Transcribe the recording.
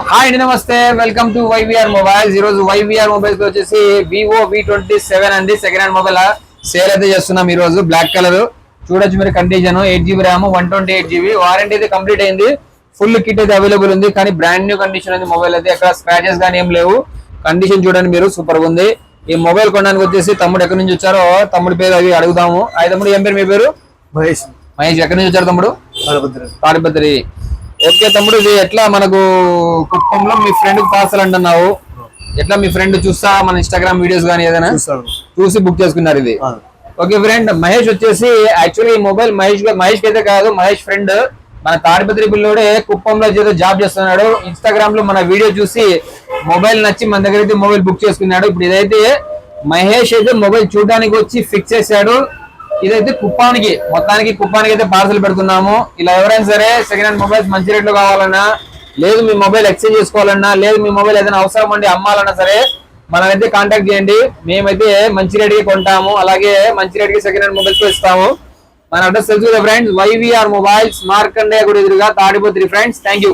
Hi అండి నమస్తే welcome to YVR mobiles ఈ రోజు వైవిఆర్ మొబైల్స్లో వచ్చేసి వివో వి ట్వంటీ సెవెన్ అండి. సెకండ్ హ్యాండ్ మొబైల్ సేల్ అయితే చేస్తున్నాం ఈ రోజు బ్లాక్ కలర్ చూడొచ్చు మీరు condition eight GB RAM one twenty eight GB warranty అయితే కంప్లీట్ అయింది. ఫుల్ కిట్ అయితే అవైలబుల్ ఉంది. కానీ బ్రాండ్ న్యూ కండిషన్ ఉంది మొబైల్ అయితే. ఎక్కడ స్క్రాచెస్ కానీ ఏం లేవు. కండిషన్ చూడండి మీరు. సూపర్ ఉంది. ఈ మొబైల్ కొనడానికి వచ్చేసి తమ్ముడు ఎక్కడి నుంచి వచ్చారో తమ్ముడి పేరు అవి అడుగుదాము. అయి తమ్ముడు ఏం పేరు మీ పేరు? మహేష్. మహేష్ ఎక్కడి నుంచి వచ్చారు తమ్ముడు? తాడిపత్రి ఓకే తమ్ముడు ఇది ఎట్లా మనకు కుప్పంలో మీ ఫ్రెండ్ పార్సల్ అంటున్నావు? ఎట్లా మీ ఫ్రెండ్ చూస్తా? మన ఇన్స్టాగ్రామ్ వీడియోస్ కానీ ఏదైనా? చూసి బుక్ చేసుకున్నారు ఇది. ఓకే ఫ్రెండ్ మహేష్ వచ్చేసి యాక్చువల్లీ ఈ మొబైల్ మహేష్ మహేష్ అయితే కాదు మహేష్ ఫ్రెండ్ మన తాడిపత్రి పిల్లోడే కుప్పంలో ఏదో జాబ్ చేస్తున్నాడు. ఇన్స్టాగ్రామ్లో మన వీడియో చూసి మొబైల్ నచ్చి మన దగ్గర అయితే మొబైల్ బుక్ చేసుకున్నాడు. ఇప్పుడు ఇదైతే మహేష్ అయితే మొబైల్ చూడడానికి వచ్చి ఫిక్స్ చేశాడు. ఇదైతే కుప్పానికి మొత్తానికి కుప్పానికి అయితే పార్సల్ పెడుతున్నాము. ఇలా ఎవరైనా సరే సెకండ్ హ్యాండ్ మొబైల్స్ మంచి రేట్లో కావాలన్నా లేదు మీ మొబైల్ ఎక్స్చేంజ్ చేసుకోవాలన్నా లేదు మీ మొబైల్ ఏదైనా అవసరం ఉండి అమ్మాలన్నా సరే మనమైతే కాంటాక్ట్ చేయండి. మేమైతే మంచి రేట్కి కొంటాము. అలాగే మంచి రేట్కి సెకండ్ హ్యాండ్ మొబైల్స్ ఇస్తాము. మన అడ్రస్ తెలుసు కదా ఫ్రెండ్స్ వైవీఆర్ మొబైల్స్ మార్కండే గుడి ఎదురుగా తాడిపోతుంది ఫ్రెండ్స్ థ్యాంక్ యూ